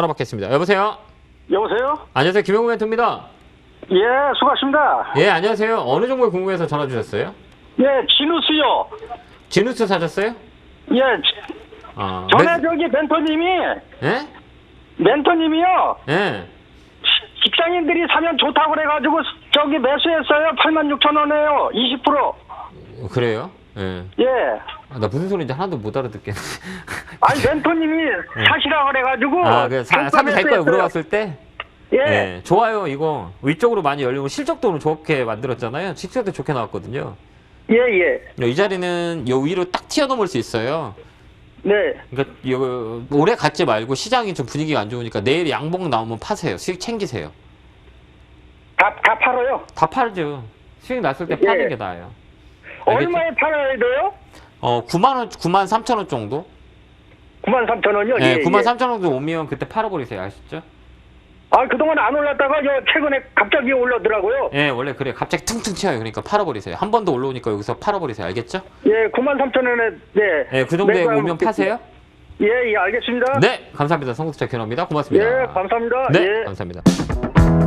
받겠습니다. 여보세요? 여보세요? 안녕하세요. 김영구 멘토입니다. 예, 수고하십니다. 예, 안녕하세요. 어느 종목이 궁금해서 전화 주셨어요? 예, 진우스요. 지누스 사셨어요? 예, 아, 전에 몇- 저기 멘토님이, 예? 멘토님이요. 예. 직장인들이 사면 좋다고 그래가지고 저기 매수했어요. 8만 6천 원에요. 20%. 그래요? 예. 예. 아, 나 무슨 소리인지 하나도 못 알아듣겠네. 아니, 멘토님이 사시라 그래가지고. 아, 그 사, 사면 살 거예요. 물어봤을 때? 예. 예. 좋아요, 이거. 위쪽으로 많이 열리고 실적도 좋게 만들었잖아요. 실적도 좋게 나왔거든요. 예, 예. 이 자리는 요 위로 딱 튀어넘을 수 있어요. 네. 그러니까 요, 오래 갖지 말고 시장이 좀 분위기가 안 좋으니까 내일 양봉 나오면 파세요. 수익 챙기세요. 다, 다 팔아요. 다 팔죠. 수익 났을 때 예. 파는 게 나아요. 얼마에 팔아야 돼요? 어, 9만 원, 9만 3천 원 정도? 9만 3천 원이요? 예, 예, 9만 예. 3천 원 정도 오면 그때 팔아버리세요. 아시죠? 아, 그동안 안 올랐다가 저 최근에 갑자기 올라더라고요. 예, 원래 그래. 갑자기 퉁퉁 튀어요. 그러니까 팔아버리세요. 한 번 더 올라오니까 여기서 팔아버리세요. 알겠죠? 예, 9만 3천 원에, 네. 예, 그 정도에 매수하고 오면 파세요? 예, 예, 알겠습니다. 네, 감사합니다. 성국차 견호입니다. 고맙습니다. 예, 감사합니다. 네, 예. 감사합니다.